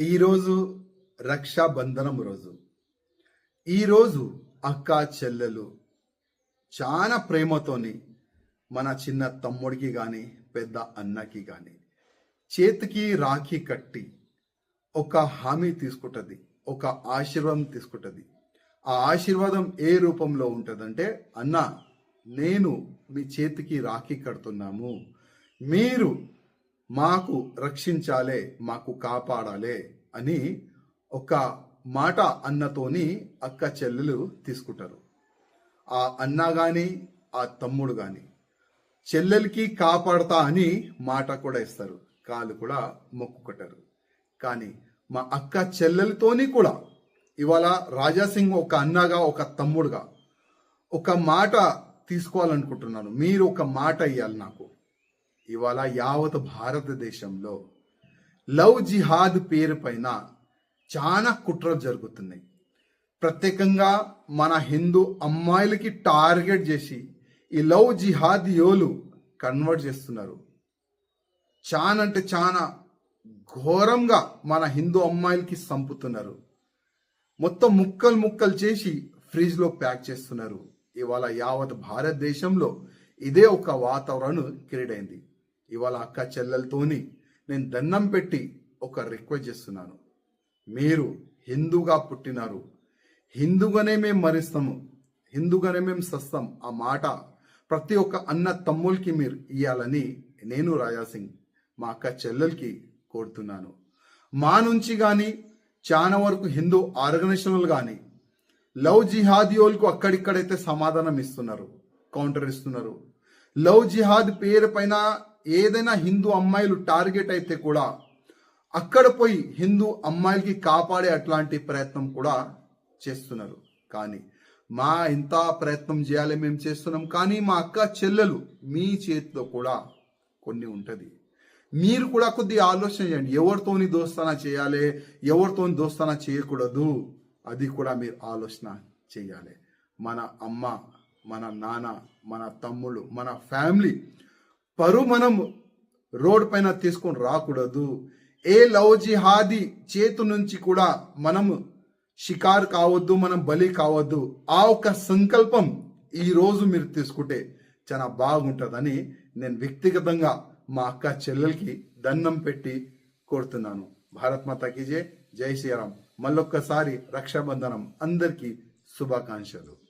ఈరోజు రక్షాబంధనం రోజు. ఈరోజు అక్క చెల్లెలు చాలా ప్రేమతోని మన చిన్న తమ్ముడికి కానీ పెద్ద అన్నకి కానీ చేతికి రాఖీ కట్టి ఒక హామీ తీసుకుంటుంది ఒక ఆశీర్వాదం తీసుకుంటుంది. ఆ ఆశీర్వాదం ఏ రూపంలో ఉంటుందంటే అన్న నేను మీ చేతికి రాఖీ కడుతున్నాము. మీరు మాకు రక్షించాలే మాకు కాపాడాలే అని ఒక మాట అన్నతోని అక్క చెల్లెలు తీసుకుంటారు. ఆ అన్న గాని ఆ తమ్ముడు గాని చెల్లెలకి కాపాడతా అని మాట కూడా ఇస్తారు. కాలు కూడా మొక్కుకుంటారు కానీ మా అక్క చెల్లెలతోని కూడా ఇవాళ రాజాసింగ్ ఒక అన్నగా ఒక తమ్ముడుగా ఒక మాట తీసుకోవాలనుకుంటున్నాను. మీరు ఒక మాట ఇవ్వాలి నాకు. ఇవాళ యావత్ భారతదేశంలో లవ్ జిహాద్ పేరు పైన చాలా కుట్రలు జరుగుతున్నాయి. ప్రత్యేకంగా మన హిందూ అమ్మాయిలకి టార్గెట్ చేసి ఈ లవ్ జిహాద్ యోలు కన్వర్ట్ చేస్తున్నారు. చాలా అంటే చాలా ఘోరంగా మన హిందూ అమ్మాయిలకి సంపుతున్నారు. మొత్తం ముక్కలు ముక్కలు చేసి ఫ్రిడ్జ్లో ప్యాక్ చేస్తున్నారు. ఇవాళ యావత్ భారతదేశంలో ఇదే ఒక వాతావరణం క్రియేట్ అయింది. ఇవాళ అక్క చెల్లెలతోని నేను దండం పెట్టి ఒక రిక్వెస్ట్ చేస్తున్నాను. మీరు హిందూగా పుట్టినారు. హిందూగానే మేము మరిస్తాము. హిందూగానే మేము సస్తాం. ఆ మాట ప్రతి ఒక్క అన్న తమ్ములకి మీరు ఇవ్వాలని నేను రాజాసింగ్ మా అక్క చెల్లెలకి కోరుతున్నాను. మా నుంచి కానీ చాలా వరకు హిందూ ఆర్గనైజేషన్లు కానీ లవ్ జిహాదియోలకు అక్కడిక్కడైతే సమాధానం ఇస్తున్నారు కౌంటర్ ఇస్తున్నారు. లవ్ జిహాద్ పేరు పైన ఏదైనా హిందూ అమ్మాయిలు టార్గెట్ అయితే కూడా అక్కడ పోయి హిందూ అమ్మాయిలకి కాపాడే అట్లాంటి ప్రయత్నం కూడా చేస్తున్నారు. కానీ మా ఇంత ప్రయత్నం చేయాలి మేము చేస్తున్నాం. కానీ మా అక్క చెల్లెలు మీ చేతిలో కూడా కొన్ని ఉంటుంది. మీరు కూడా కొద్దిగా ఆలోచన చేయండి. ఎవరితోని దోస్తానా చేయాలి ఎవరితోని దోస్తానా చేయకూడదు అది కూడా మీరు ఆలోచన చేయాలి. మన అమ్మ మన నాన్న మన తమ్ముళ్ళు మన ఫ్యామిలీ పరువు మనం రోడ్ పైన తీసుకొని రాకూడదు. ఏ లవ్ జిహాది చేతు నుంచి కూడా మనం షికారు కావద్దు మనం బలి కావద్దు. ఆ ఒక సంకల్పం ఈ రోజు మీరు తీసుకుంటే చాలా బాగుంటుందని నేను వ్యక్తిగతంగా మా అక్క చెల్లెలకి దండం పెట్టి కోరుతున్నాను. భారత్ మాతాకి జై. జై శ్రీరామ్. మళ్ళొక్కసారి రక్షాబంధనం అందరికీ శుభాకాంక్షలు.